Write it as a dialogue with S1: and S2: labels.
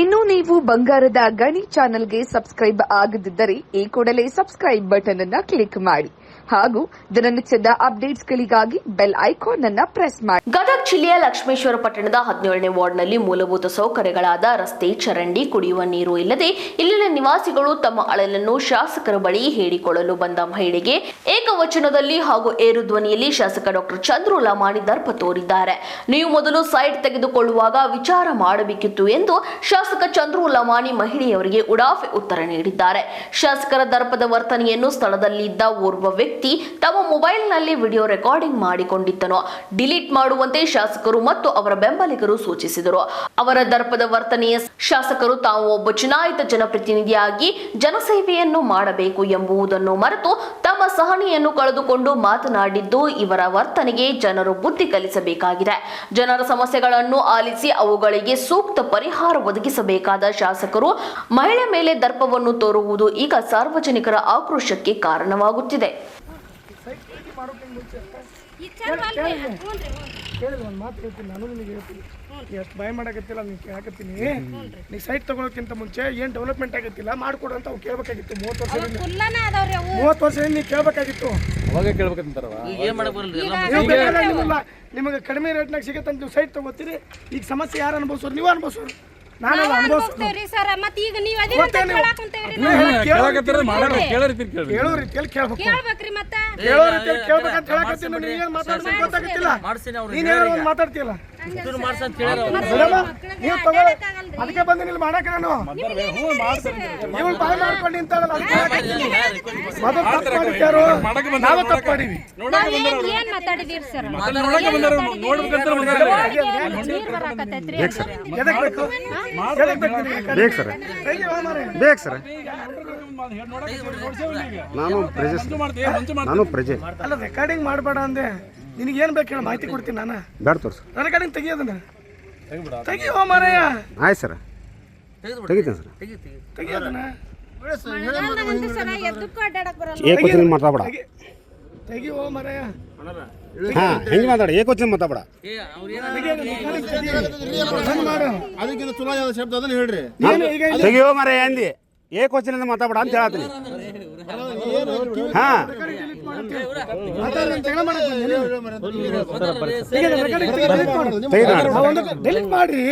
S1: ಇನ್ನು ನೀವು ಬಂಗಾರದ ಗಣಿ ಚಾನೆಲ್ಗೆ ಸಬ್ಸ್ಕ್ರೈಬ್ ಆಗದಿದ್ದರೆ ಈ ಕೂಡಲೇ ಸಬ್ಸ್ಕ್ರೈಬ್ ಬಟನ್ ಅನ್ನ ಕ್ಲಿಕ್ ಮಾಡಿ. ಹಾಗೂ ದಿನನಿತ್ಯದ ಅಪ್ಡೇಟ್ಸ್ಗಳಿಗಾಗಿ ಬೆಲ್ ಐಕಾನ್ ಅನ್ನ ಪ್ರೆಸ್ ಮಾಡಿ.
S2: ಗದಗ ಜಿಲ್ಲೆಯ ಲಕ್ಷ್ಮೇಶ್ವರ ಪಟ್ಟಣದ ಹದಿನೇಳನೇ ವಾರ್ಡ್ನಲ್ಲಿ ಮೂಲಭೂತ ಸೌಕರ್ಯಗಳಾದ ರಸ್ತೆ ಚರಂಡಿ ಕುಡಿಯುವ ನೀರು ಇಲ್ಲದೆ ಇಲ್ಲಿನ ನಿವಾಸಿಗಳು ತಮ್ಮ ಅಳಲನ್ನು ಶಾಸಕರ ಬಳಿ ಹೇಳಿಕೊಳ್ಳಲು ಬಂದ ಮಹಿಳೆಗೆ ಏಕವಚನದಲ್ಲಿ ಹಾಗೂ ಏರು ಧ್ವನಿಯಲ್ಲಿ ಶಾಸಕ ಡಾಕ್ಟರ್ ಚಂದ್ರು ಲಮಾಣಿ ದರ್ಪ ತೋರಿದ್ದಾರೆ. ನೀವು ಮೊದಲು ಸೈಟ್ ತೆಗೆದುಕೊಳ್ಳುವಾಗ ವಿಚಾರ ಮಾಡಬೇಕಿತ್ತು ಎಂದು ಶಾಸಕ ಚಂದ್ರು ಲಮಾಣಿ ಮಹಿಳೆಯವರಿಗೆ ಉಡಾಫೆ ಉತ್ತರ ನೀಡಿದ್ದಾರೆ. ಶಾಸಕರ ದರ್ಪದ ವರ್ತನೆಯನ್ನು ಸ್ಥಳದಲ್ಲಿದ್ದ ಓರ್ವ ವ್ಯಕ್ತಿ ತಮ್ಮ ಮೊಬೈಲ್ನಲ್ಲಿ ವಿಡಿಯೋ ರೆಕಾರ್ಡಿಂಗ್ ಮಾಡಿಕೊಂಡಿದ್ದನು. ಡಿಲೀಟ್ ಮಾಡುವಂತೆ ಶಾಸಕರು ಮತ್ತು ಅವರ ಬೆಂಬಲಿಗರು ಸೂಚಿಸಿದರು. ಅವರ ದರ್ಪದ ವರ್ತನೆಯ ಶಾಸಕರು ತಾವು ಒಬ್ಬ ಚುನಾಯಿತ ಜನಪ್ರತಿನಿಧಿಯಾಗಿ ಜನಸೇವೆಯನ್ನು ಮಾಡಬೇಕು ಎಂಬುದನ್ನು ಮರೆತು ತಮ್ಮ ಸಹನೆಯನ್ನು ಕಳೆದುಕೊಂಡು ಮಾತನಾಡಿದ್ದು ಇವರ ವರ್ತನೆಗೆ ಜನರು ಬುದ್ಧಿ ಕಲಿಸಬೇಕಾಗಿದೆ. ಜನರ ಸಮಸ್ಯೆಗಳನ್ನು ಆಲಿಸಿ ಅವುಗಳಿಗೆ ಸೂಕ್ತ ಪರಿಹಾರ ಒದಗಿಸಬೇಕಾದ ಶಾಸಕರು ಮಹಿಳೆ ಮೇಲೆ ದರ್ಪವನ್ನು ತೋರುವುದು ಈಗ ಸಾರ್ವಜನಿಕರ ಆಕ್ರೋಶಕ್ಕೆ ಕಾರಣವಾಗುತ್ತಿದೆ.
S3: ಕೇಳಿಲ್ಲ ಒಂದು ಮಾತು ಹೇಳ್ತೀನಿ ನಾನು ನಿನಗೆ ಹೇಳ್ತೀನಿ. ಎಷ್ಟು ಭಯ ಮಾಡಕತ್ತಿಲ್ಲ ನೀನು ಕೇಳಕತ್ತೀನಿ. ನೀ ಸೈಟ್ ತಗೊಳಕ್ಕಿಂತ ಮುಂಚೆ ಏನು ಡೆವಲಪ್ಮೆಂಟ್ ಆಗತ್ತಿಲ್ಲ ಮಾಡ್ಕೊಡು ಅಂತ ಅವ್ರು ಕೇಳಬೇಕಾಗಿತ್ತು. ಮೂವತ್ತು
S4: ವರ್ಷ
S3: ಮೂವತ್ತು ವರ್ಷದಿಂದ ನೀವು ಕೇಳಬೇಕಾಗಿತ್ತು.
S5: ಅವಾಗೆ ಕೇಳ್ಬೇಕಂತಾರವ
S6: ಏನ್ ಮಾಡಕ್
S3: ನಿಮಗೆ ಕಡಿಮೆ ರೇಟ್ನಾಗ ಸಿಗತ್ತಂತ ನೀವು ಸೈಟ್ ತಗೋತೀರಿ. ಈಗ ಸಮಸ್ಯೆ ಯಾರು ಅನುಭವಿಸೋರು? ನೀವು ಅನುಭವಿಸೋರು. ಅನುಭವಿಸೋರು
S4: ಅನ್ಭವಿಸ್ತೇವ್ರಿ ಸರ್. ಮತ್ ಈಗ ನೀವ್
S3: ಗೊತ್ತೇನು?
S4: ಕೇಳ್ರಿ.
S5: ಕೇಳೋ ರೀತಿ ಕೇಳ್ರಿ
S3: ಕೇಳೋ ರೀತಿಯಲ್ಲಿ ಕೇಳ್ಬೇಕು.
S4: ಕೇಳ್ಬೇಕ್ರಿ ಮತ್ತ.
S3: ಕೇಳೋ ರೀತಿಯಲ್ಲಿ ಕೇಳ್ಬೇಕಂತ ಹೇಳಕತ್ತೀನಿ ನೀನು ಏನು ಮಾತಾಡ್ತೀನಿ ಗೊತ್ತಾಗತ್ತಿಲ್ಲ.
S6: ಮಾಡ್ತೀನಿ ಅವ್ರು
S3: ನೀನು ಏನೋ ಒಂದು ಮಾತಾಡ್ತೀಯಲ್ಲ?
S6: ಇದನ್ನ ಮಾಡ್ಸಂತ ಹೇಳಿ
S3: ಮೇಡಮ ನೀವು ತಗೋ ಅದಕ್ಕೆ ಬಂದು ಇಲ್ಲಿ ಮಾಡಕ್ಕೆ ನಾನು. ನೀವು ಬಾಯ್ ಮಾಡ್ಕೊಂಡು ನಿಂತಾರಲ್ಲ ಅದಕ್ಕೆ ನಾವು ತಪ್ಪು ಮಾಡಿವಿ ಬೇಕು?
S7: ಸರ್. ಬೇಕು? ಸರ್. ನಾನು ಪ್ರಜೆ ನಾನು ಪ್ರಜೆ.
S3: ಅಲ್ಲ ರೆಕಾರ್ಡಿಂಗ್ ಮಾಡಬೇಡ ಅಂದೆ. ನಿನಗೇನು ಬೇಕು ಹೇಳಿ? ಮಾಹಿತಿ ಕೊಡ್ತೀನಿ ನಾನು.
S7: ಬೇಡ ತೋರ್ಸು.
S3: ರೆಕಾರ್ಡಿಂಗ್ ತೆಗಿಯೋದನ್ನ ಮಾರಯ್ಯ
S7: ಆಯ್ತು ಸರ್. ತೆಗಿತೀನಿ ಸರ್.
S3: ತೆಗಿಯೋದನ್ನ
S7: ಏಕೋಚಿನ ಮಾತಾಡ
S3: ಹೋ
S7: ಹೆಂಗೆ ಏಕೋಚಿನ
S8: ಅದಕ್ಕಿಂತ ಚಲೋ ಯಾವ್ದು ಶಬ್ದ ಅದನ್ನ ಹೇಳ್ರಿ.
S7: ಅಂದಿ ಏಕೋಚಿನಿಂದ ಮಾತಾಡ ಅಂತ ಹೇಳತ್ತೀನಿ. ಹಾಂ.
S3: ಡೆಲಿಟ್ ಮಾಡ್ರಿ.